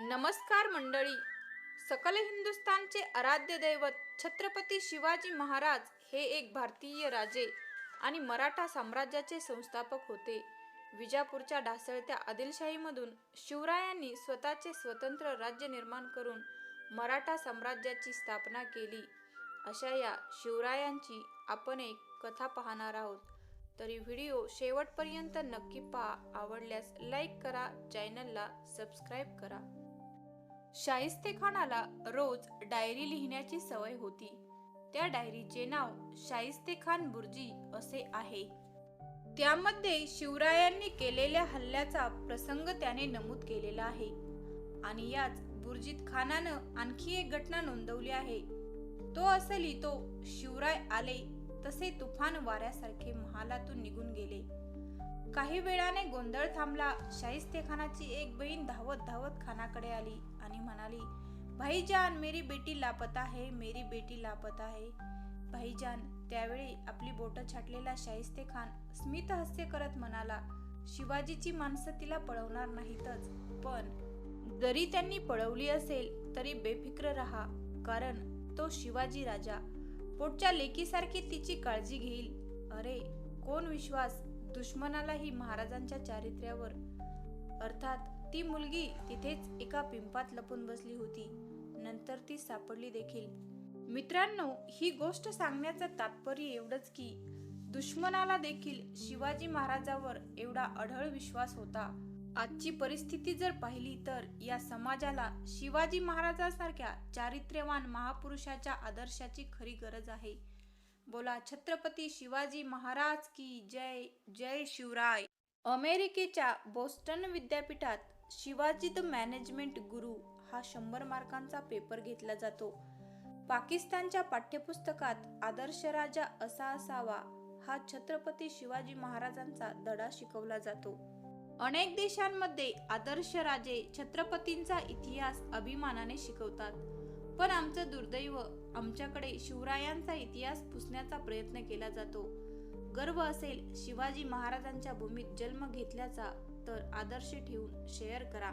नमस्कार मंडळी. सकल हिंदुस्थानचे आराध्य दैवत छत्रपती शिवाजी महाराज हे एक भारतीय राजे आणि मराठा साम्राज्याचे संस्थापक होते. विजापूरच्या ढासळत्या आदिलशाहीमधून शिवरायांनी स्वतःचे स्वतंत्र राज्य निर्माण करून मराठा साम्राज्याची स्थापना केली. अशा या शिवरायांची आपण एक कथा पाहणार आहोत. तरी व्हिडिओ शेवटपर्यंत नक्की पहा. आवडल्यास लाईक करा चॅनलला सबस्क्राईब करा. शाहिस्ते खानाला रोज डायरी लिहिण्याची सवय होती. त्या डायरीचे नाव शाहिस्ते खान बुर्जी असे आहे. त्यामध्ये शिवरायांनी केलेल्या हल्ल्याचा प्रसंग त्याने नमूद केलेला आहे. आणि याच बुर्जित खानानं आणखी एक घटना नोंदवली आहे. तो असं लिहितो शिवराय आले तसे तुफान वाऱ्यासारखे महालातून निघून गेले. काही वेळाने गोंधळ थांबला. शाहिस्ते खानाची एक बहीण धावत धावत खानाकडे आली आणि म्हणाली भाईजान मेरी बेटी लापता आहे मेरी बेटी लापता आहे भाईजान त्यावेळी आपली बोट छाटलेला शाहिस्ते खान स्मित हास्य करत म्हणाला शिवाजीची माणसं तिला पळवणार नाहीतच पण जरी त्यांनी पळवली असेल तरी बेफिक्र रहा कारण तो शिवाजी राजा. पोटच्या लेकीसारखी तिची काळजी घेईल. अरे कोण विश्वास? दुश्मनालाही महाराजांच्या चारित्र्यावर. अर्थात ती मुलगी तिथेच एका पिंपात लपून बसली होती. नंतर ती सापडली देखील. मित्रांनो ही गोष्ट सांगण्याचं तात्पर्य एवढंच की दुश्मनाला देखील शिवाजी महाराजावर एवढा अढळ विश्वास होता. आजची परिस्थिती जर पाहिली तर या समाजाला शिवाजी महाराजांसारख्या चारित्र्यवान महापुरुषाच्या आदर्शाची खरी गरज आहे. बोला छत्रपती शिवाजी महाराज की जय जय शिवराय. अमेरिकेच्या बोस्टन विद्यापीठात शिवाजी द मॅनेजमेंट गुरु हा शंभर मार्कांचा पेपर घेतला जातो. पाकिस्तानच्या पाठ्यपुस्तकात आदर्श राजा असा असावा हा छत्रपती शिवाजी महाराजांचा धडा शिकवला जातो. अनेक देशांमध्ये आदर्श राजे छत्रपतींचा इतिहास अभिमानाने शिकवतात. पण आमचं दुर्दैव आमच्याकडे शिवरायांचा इतिहास पुसण्याचा प्रयत्न केला जातो. गर्व असेल शिवाजी महाराजांच्या भूमीत जन्म घेतल्याचा तर आदर्श ठेवून शेअर करा.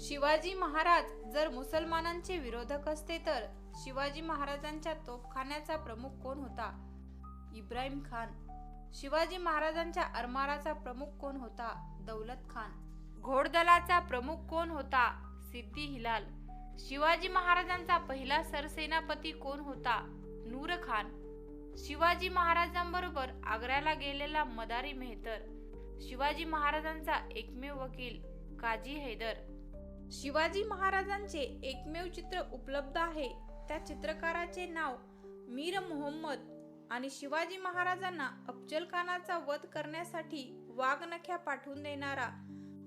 शिवाजी महाराज जर मुसलमानांचे विरोधक असते तर शिवाजी महाराजांच्या तोफखान्याचा प्रमुख कोण होता? इब्राहिम खान. शिवाजी महाराजांच्या अरमाराचा प्रमुख कोण होता? दौलत खान. घोडदलाचा प्रमुख कोण होता? सिद्धी हिलाल. शिवाजी महाराजांचा पहिला सरसेनापती कोण होता? नूर खान. शिवाजी महाराजांबरोबर आग्र्याला गेलेला मदारी मेहतर. शिवाजी महाराजांचा एकमेव वकील काजी हैदर. शिवाजी महाराजांचे एकमेव चित्र उपलब्ध आहे. त्या चित्रकाराचे नाव मीर मोहम्मद आणि शिवाजी महाराजांना अफजलखानाचा वध करण्यासाठी वाघनख्या पाठवून देणारा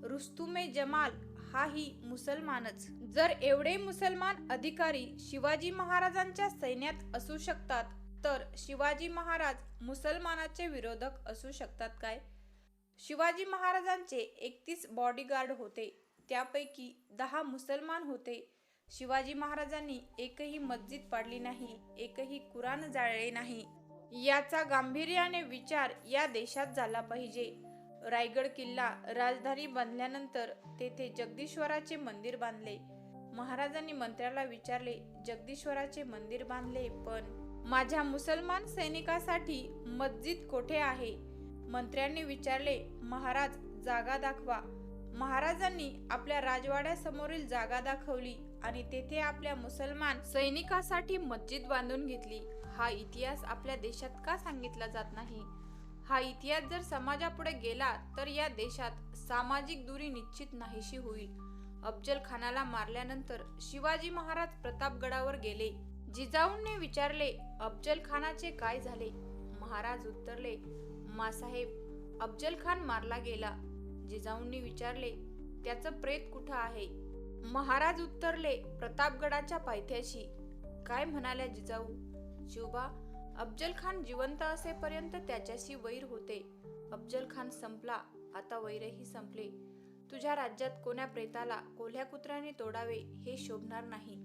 रुस्तुमे जमाल हाही मुसलमानच. जर एवढे मुसलमान अधिकारी शिवाजी महाराजांच्या सैन्यात असू शकतात तर शिवाजी महाराज मुसलमानाचे विरोधक असू शकतात काय? शिवाजी महाराजांचे एकतीस बॉडीगार्ड होते. त्यापैकी दहा मुसलमान होते. शिवाजी महाराजांनी एकही मस्जिद पाडली नाही एकही कुराण जाळले नाही. याचा गांभीर्याने विचार या देशात झाला पाहिजे. रायगड किल्ला राजधानी बांधल्यानंतर तेथे जगदीश्वराचे मंदिर बांधले. महाराजांनी मंत्र्याला विचारले जगदीश्वराचे मंदिर बांधले पण माझ्या मुसलमान सैनिकासाठी मस्जिद कोठे आहे? मंत्र्यांनी विचारले महाराज जागा दाखवा. महाराजांनी आपल्या राजवाड्यासमोरील जागा दाखवली आणि तेथे आपल्या मुसलमान सैनिकासाठी मस्जिद बांधून घेतली. हा इतिहास आपल्या देशात का सांगितला जात नाही? हा इतिहास जर समाजापुढे गेला तर या देशात सामाजिक दूरी निश्चित नाहीशी होईल. अफजल खानाला मारल्यानंतर शिवाजी महाराज प्रतापगडावर गेले. जिजाऊंनी विचारले अफजल खानाचे काय झाले? महाराज उत्तरले मासाहेब अफजल खान मारला गेला. जिजाऊंनी विचारले त्याचं प्रेत कुठं आहे? महाराज उत्तरले प्रतापगडाच्या पायथ्याशी. काय म्हणाल्या जिजाऊ? शिवबा अफजल खान जिवंत असेपर्यंत त्याच्याशी वैर होते. अफजल खान संपला आता वैरही संपले. तुझ्या राज्यात कोण्या प्रेताला कोल्ह्या कुत्र्याने तोडावे हे शोभणार नाही.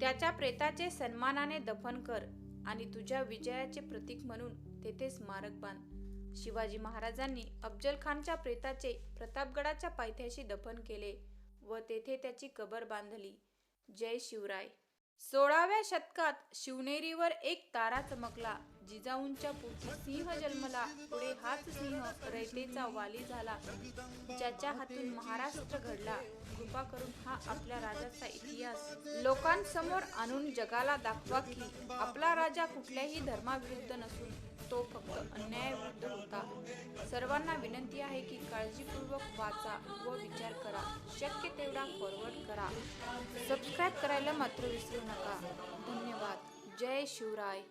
त्याच्या प्रेताचे सन्मानाने दफन कर आणि तुझ्या विजयाचे प्रतीक म्हणून तेथे स्मारक बांध. शिवाजी महाराजांनी अफजल खानच्या प्रेताचे प्रतापगडाच्या पायथ्याशी दफन केले व तेथे त्याची कबर बांधली. जय शिवराय. सोळाव्या शतकात शिवनेरीवर एक तारा चमकला जिजाऊंच्या पोटी सिंह जन्मला. पुढे हाच सिंह रयतेचा वाली झाला ज्याच्या हातून महाराष्ट्र घडला. कृपा करून हा आपल्या राजाचा इतिहास. लोकांसमोर आणून जगाला दाखवा की आपला राजा कुठल्याही धर्माविरुद्ध नसून तो फक्त अन्यायाविरुद्ध होता. सर्वांना विनंती आहे की काळजीपूर्वक वाचा व विचार करा. शक्य तेवढा फॉरवर्ड करा. सबस्क्राईब करायला मात्र विसरू नका. धन्यवाद. जय शिवराय.